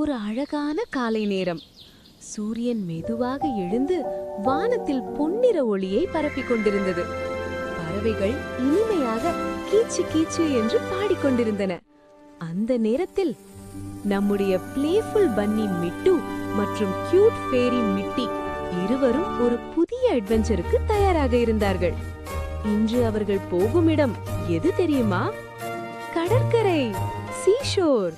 ஒரு அழகான காலை நேரம். சூரியன் மெதுவாக எழுந்து வானத்தில் பொன்னிற ஒளியை பரப்பிக் கொண்டிருந்தது. பறவைகள் இனிமையாக கீச்சு கீச்சு என்று பாடிக்கொண்டிருந்தன அந்த நேரத்தில் நம்முடைய பிளேஃபுல் பன்னி மிட்டு மற்றும் கியூட் ஃபேரி மிட்டி இருவரும் ஒரு புதிய அட்வென்ச்சருக்கு தயாராக இருந்தார்கள். இன்று அவர்கள் போகும் இடம் எது தெரியுமா? கடற்கரை சீஷோர்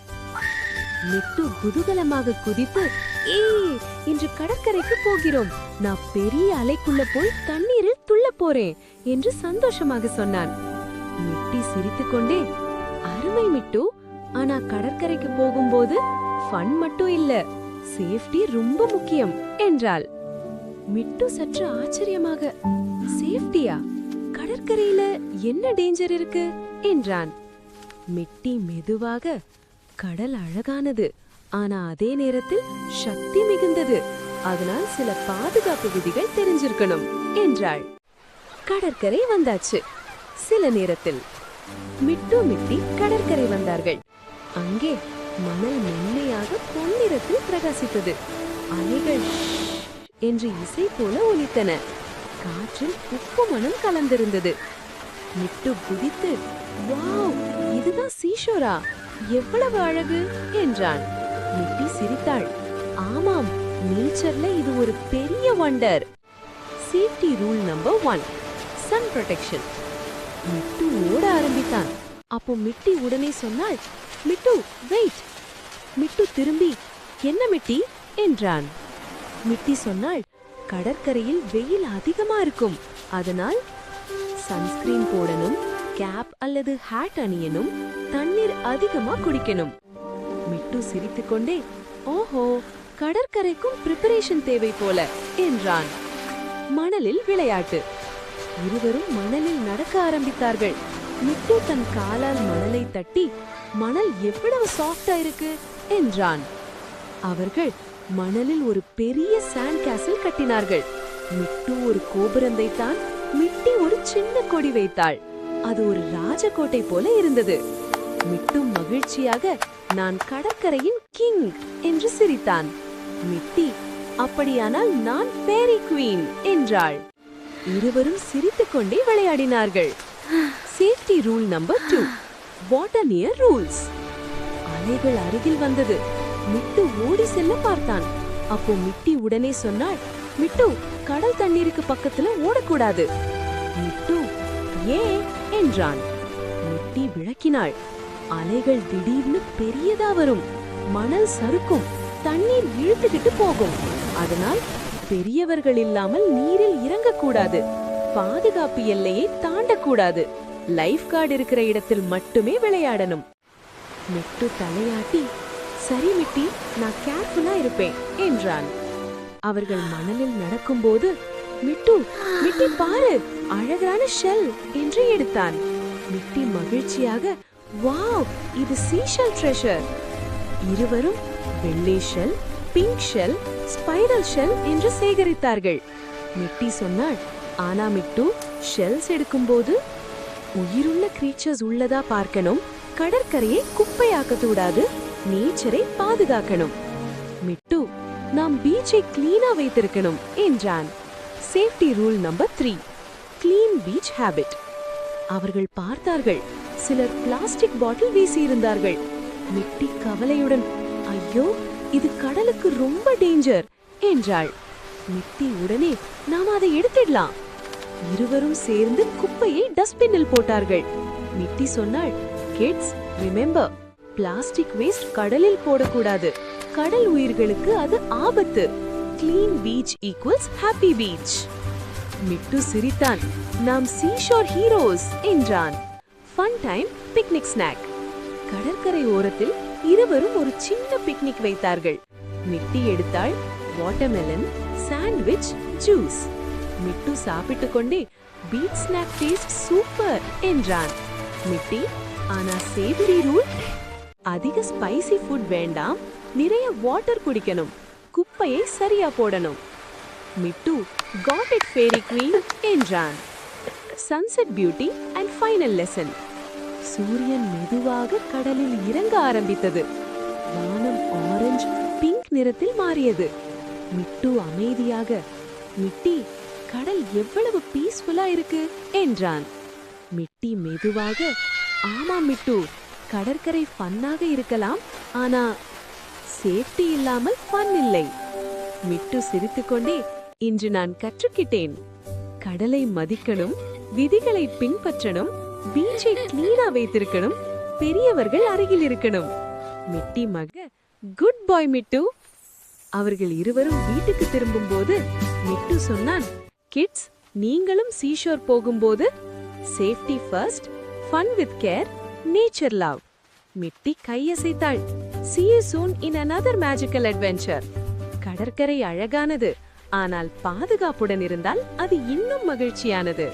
மிட்டு குதூகலமாக குதித்து ஏய் இன்று கடற்கரைக்கு போகிறோம். நான் பெரிய அலைக்குள்ள போய் தண்ணீரில் துள்ளப் போறேன் என்று சந்தோஷமாக சொன்னான். மிட்டி சிரித்துக்கொண்டே அருமை மிட்டு ஆனா கடற்கரைக்கு போகும்போது ஃபன் மட்டும் இல்ல சேஃப்டி ரொம்ப முக்கியம் என்றாள். மிட்டு சற்று ஆச்சரியமாக சேஃப்டியா கடற்கரையில என்ன டேஞ்சர் இருக்கு? என்றான். மிட்டி மெதுவாக கடல் அழகானது. ஆனா அதே நேரத்தில் சக்தி மிகுந்தது. அதனால் சில பாதுகாப்பு விதிகள் தெரிஞ்சிருக்கணும் என்றாள். கடற்கரை வந்தாச்சு. சில நேரத்தில் மிட்டு மிட்டி கடற்கரை வந்தார்கள். அங்கே மணல் மென்மையாக பொன்னிறத்தில் பிரகாசித்தது. அலைகள் என்று இசை போல ஒலித்தன. காற்றில் உப்பு மணம் கலந்திருந்தது. மிட்டு குதித்து வாவ் இதுதான் சீஷோரா? எவ்வளவு அழகு என்றான். மிட்டி சிரித்தாள். ஆமாம் நேச்சர்ல இது ஒரு பெரிய wonder safety rule number one sun protection Mittu ஓட ஆரம்பித்தான். அப்போ மிட்டி உடனே சொன்னாள் மிட்டு வெயிட் மிட்டு திரும்பி என்ன மிட்டி? என்றான். மிட்டி சொன்னாள் கடற்கரையில் வெயில் அதிகமா இருக்கும். அதனால் சன்ஸ்கிரீன் போடணும். கேப் அல்லது ஹேட் அணியணும் தண்ணீர் அதிகமா குடிக்கணும். மிட்டு சிரித்துக்கொண்டே ஓஹோ கடற்கரைக்கும் பிரிப்பரேஷன் தேவை போல என்றான். மணலில் விளையாட்டு. இருவரும் மணலில் நடக்க ஆரம்பித்தார்கள். மிட்டு தன் காலால் மணலை தட்டி மணல் எவ்வளவு சாஃப்டா இருக்கு என்றான். அவர்கள் மணலில் ஒரு பெரிய சாண்ட் கேசல் கட்டினார்கள். மிட்டு ஒரு கோபுரந்தை தான் மிட்டி ஒரு சின்ன கொடி வைத்தாள். அது ஒரு ராஜகோட்டை போல இருந்தது. மிட்டும் மகிழ்ச்சியாக நான் கடற்கரையின் கிங் என்று சிரித்தான். மிட்டி அப்படியானால் நான் ஃபேரி குவீன் என்றாள். இருவரும் சிரித்துக்கொண்டே விளையாடினார்கள். Safety rule number two water near rules அலைகள் அருகில் வந்தது. மிட்டு ஓடி செல்ல பார்த்தான். அப்போ மிட்டி உடனே சொன்னாள் மிட்டு கடல் தண்ணீருக்கு பக்கத்துல ஓடக்கூடாது. மிட்டு ஏன்? என்றான். முட்டி விளக்கினாள். அலைகள் திடீர்னு பெரியதா வரும். மணல் சறுக்கும். தண்ணீர் இழுத்துக்கிட்டு போகும். அதனால் பெரியவர்கள் இல்லாமல் நீரில் இறங்கக்கூடாது. பாதுகாப்பு எல்லையை தாண்டக்கூடாது. லைஃப் கார்டு இருக்கிற இடத்தில் மட்டுமே விளையாடணும். மிட்டு தலையாட்டி சரி மிட்டி நான் கேர்ஃபுல்லா இருப்பேன் என்றான். அவர்கள் மணலில் நடக்கும்போது மிட்டு மிட்டி பாரு அழகான ஷெல் என்று எடுத்தான். மிட்டி மகிழ்ச்சியாக வாவ் இது சீஷல் ட்ரெஷர். இருவரும் வெள்ளை shell pink shell spiral shell என்று சேகரித்தார்கள். மிட்டி சொன்னாள் ஆனா மிட்டு ஷெல்ஸ் எடுக்கும்போது உயிருள்ள கிரீச்சர்ஸ் உள்ளதா பார்க்கணும். கடற்கரையை குப்பையாக்க கூடாது நேச்சரை பாதுகாக்கணும். மிட்டு நாம் பீச்சை கிளீனா வைத்திருக்கணும் என்றான். Safety rule number three clean beach habit அவர்கள் பார்த்தார்கள். சிலர் பிளாஸ்டிக் பாட்டில் வீசியிருந்தார்கள். மிட்டி கவலையுடன் ஐயோ இது கடலுக்கு ரொம்ப டேஞ்சர் என்றாள். மிட்டி உடனே நாம் அதை எடுத்துடலாம். இருவரும் சேர்ந்து குப்பையை டஸ்ட்பின்னில் போட்டார்கள். மிட்டி சொன்னாள் கிட்ஸ் ரிமெம்பர் பிளாஸ்டிக் வேஸ்ட் கடலில் போடக்கூடாது. கடல் உயிர்களுக்கு அது ஆபத்து. Clean beach equals happy beach Mittu சிரித்தான். நாம் சீஷோர் ஹீரோஸ் என்றான். ஃபன் டைம் பிக்னிக் ஸ்நாக் கடற்கரை ஓரத்தில் இருவரும் ஒரு சின்ன பிக்னிக் வைத்தார்கள். மிட்டி எடுத்தாள் வாட்டர்மெலன் சாண்ட்விச் ஜூஸ் மிட்டு சாப்பிட்டுக் கொண்டே பீச் ஸ்நாக் டேஸ்ட் சூப்பர் என்றான். மிட்டி ஆனா சேவரி ரூல்? அதிக ஸ்பைசி ஃபுட் வேண்டாம். நிறைய வாட்டர் குடிக்கணும். குப்பையை சரியா போடணும். Mittu got it fairy queen என்றான். Sunset beauty and final lesson சூரியன் மெதுவாக கடலில் இறங்க ஆரம்பித்தது. வானம் ஆரஞ்சு பிங்க் நிறத்தில் மாறியது. மிட்டு அமைதியாக மிட்டி கடல் எவ்வளவு பீஸ்ஃபுல்லா இருக்கு? என்றான். மிட்டி மெதுவாக ஆமா மிட்டு கடற்கரை ஃபன்னாக இருக்கலாம் ஆனா சேஃப்டி இல்லாமல் ஃபன் இல்லை. மிட்டு சிரித்துக்கொண்டே இன்று நான் கற்றுக்கிட்டேன். கடலை மதிக்கணும் விதிகளை பின்பற்றணும் பீச்சை கிளீனா வைத்திருக்கணும் பெரியவர்கள் அருகில் இருக்கணும். மிட்டி மக குட் பாய் மிட்டு. அவர்கள் இருவரும் வீட்டுக்கு திரும்பும்போது மிட்டு சொன்னான் கிட்ஸ் நீங்களும் சீஷோர் போகும்போது safety first fun with care nature love Mitti கையசைத்தாள். See you in in another magical adventure கடற்கரை அழகானது. ஆனால் பாதுகாப்புடன் இருந்தால் அது இன்னும் மகிழ்ச்சியானது.